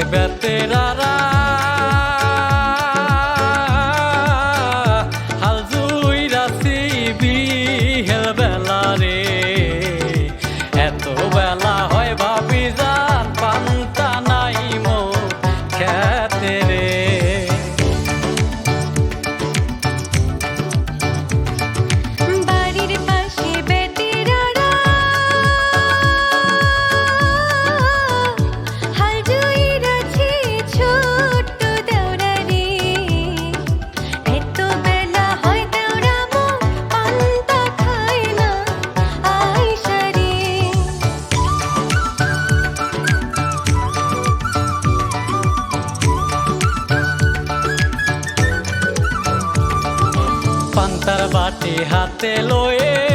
de বাটে হাতে লয়ে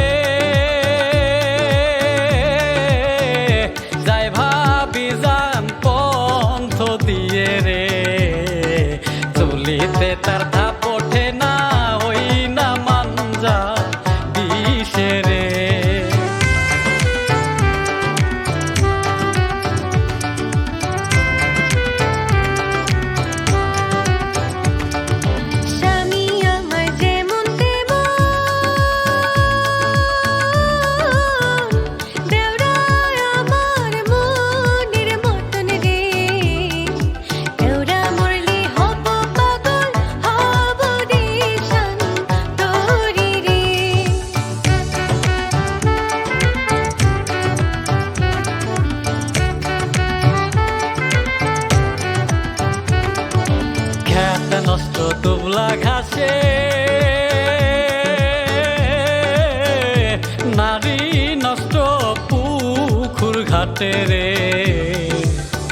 তেরে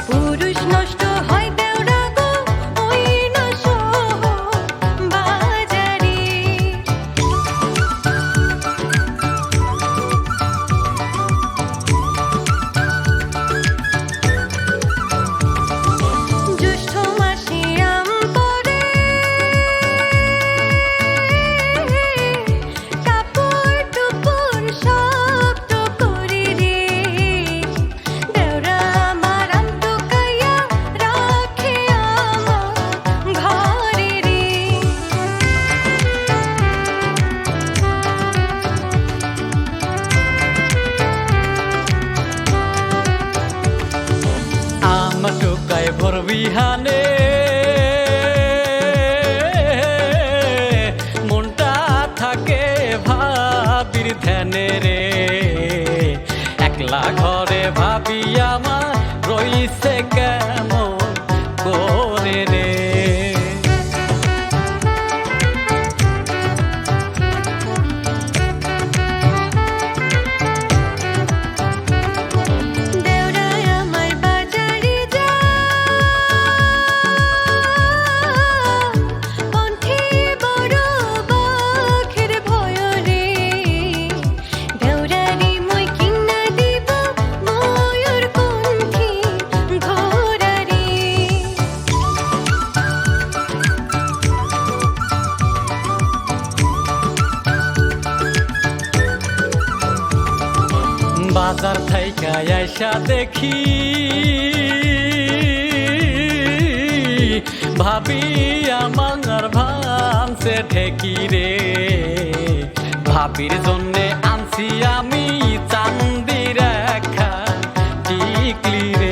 পুরুষ নষ্ট হয় রাস্তায় ভর বিহানে মনটা থাকে ভাবির ধ্যানে রে। একলা ঘরে ভাবি আমার রইছে কেমন করে রে। বাজার থাইকা আইসা দেখি। ভাবি, আমার ভাঙছে ঠেকি রে। ভাবির জন্যে আনছি আমি চান্দির টিকলি রে।